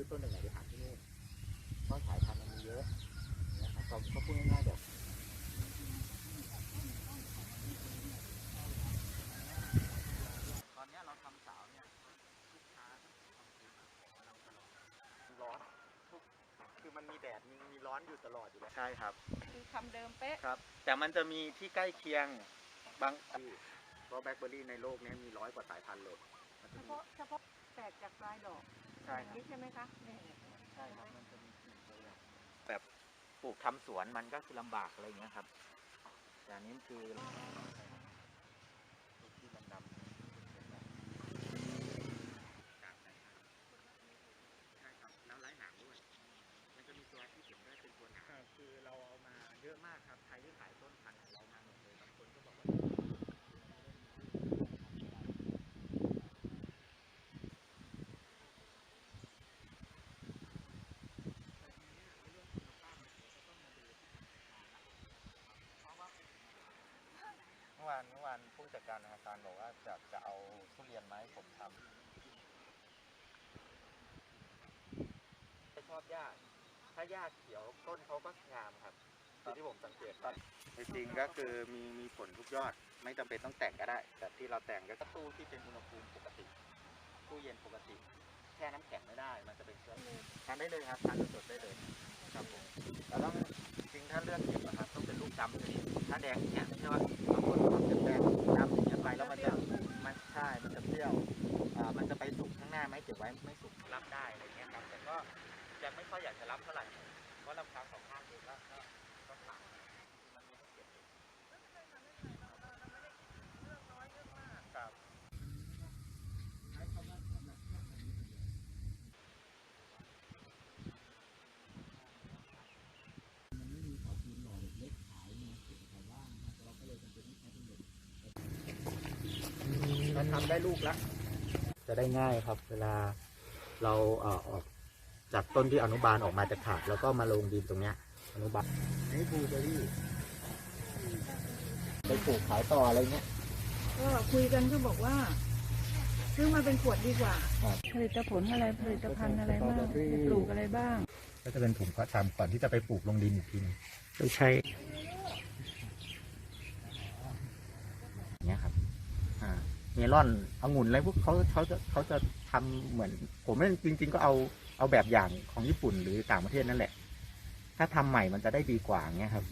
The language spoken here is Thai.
ซื้อต้นไหนไปหาที่นู่นเพราะสายพันธุ์มันมีเยอะนะครับก็ก็พูดง่ายๆแบบตอนนี้เราทำสาวเนี่ยลูกค้าร้อนคือมันมีแดดมีมีร้อนอยู่ตลอดอยู่แล้วใช่ครับ คือคำเดิมเป๊ะครับ แต่มันจะมีที่ใกล้เคียงบางที่เพราะแบล็คเบอร์รี่ในโลกนี้มีร้อยกว่าสายพันธุ์เลยเฉพาะเฉพาะ ครับนี้ใช่ไหมคะนี่ใช่ครับมันจะมีกลิ่นเลยอะแบบปลูกทำสวนมันก็คือลำบากอะไรอย่างเงี้ยครับแต่อันนี้คือที่ดำๆใช่ครับแล้วไร้หนามด้วย มันจะมีตัวที่ผมได้เป็นตัวหนามคือเราเอามาเยอะมากครับใครที่ขายต้นพันธุ์เรามาหมดเลยบางคนก็บอกว่า เมื่อ วานเมื่อวานผู้จัดการธนาคารบอกว่าจะจะเอาทุเรียนมาให้ผมทำไม่ชอบหญ้าถ้าหญ้าเขียวต้นเขาก็งามครับคือที่ผมสังเกตครับจริงๆก็คือมีมีผลทุกยอด ไม่จำเป็นต้องแต่งก็ได้ แต่ที่เราแต่งก็ตู้ที่เป็นอุณหภูมิปกติตู้เย็นปกติแช่น้ำแข็งไม่ได้ มันจะเป็นเชื้อทานได้เลยครับทานสดๆได้เลยครับผมแต่ต้องจริงๆถ้าเลือกเก็บนะครับต้องเป็นลูกดำเลยถ้าแดงเนี่ยไม่ใช่ว่า ค่อยอยากจะรับเท่าไหร่เพราะราคาของข้างเองก็ก็ก็ต่างมันมีให้เก็บอยู่ครับเราทำได้ลูกแล้วจะได้ง่ายครับ เวลาเราเอ่อออก จากต้นที่อนุบาลออกมาจากถาดแล้วก็มาลงดินตรงเนี้ยอนุบาลนี่บลูเบอร์รี่ไปปลูกขายต่ออะไรเงี้ยก็คุยกันก็บอกว่าซื้อมาเป็นขวดดีกว่าครับผลิตผลอะไรผลิตภัณฑ์อะไรบ้างสตรอเบอรี่จะปลูกอะไรบ้าง ก็จะเป็นถุงเพาะชำก่อนที่จะไปปลูกลงดินอีกทีนึงไม่ใช่อย่างเงี้ยครับ อ่าเมลอนองุ่นอะไรพวกเขาเขาจะเขาจะทำเหมือน ผมว่าจริง ๆ ก็เอา เอาแบบอย่างของญี่ปุ่นหรือต่างประเทศนั่นแหละ ถ้าทำใหม่มันจะได้ดีกว่าเงี้ยครับ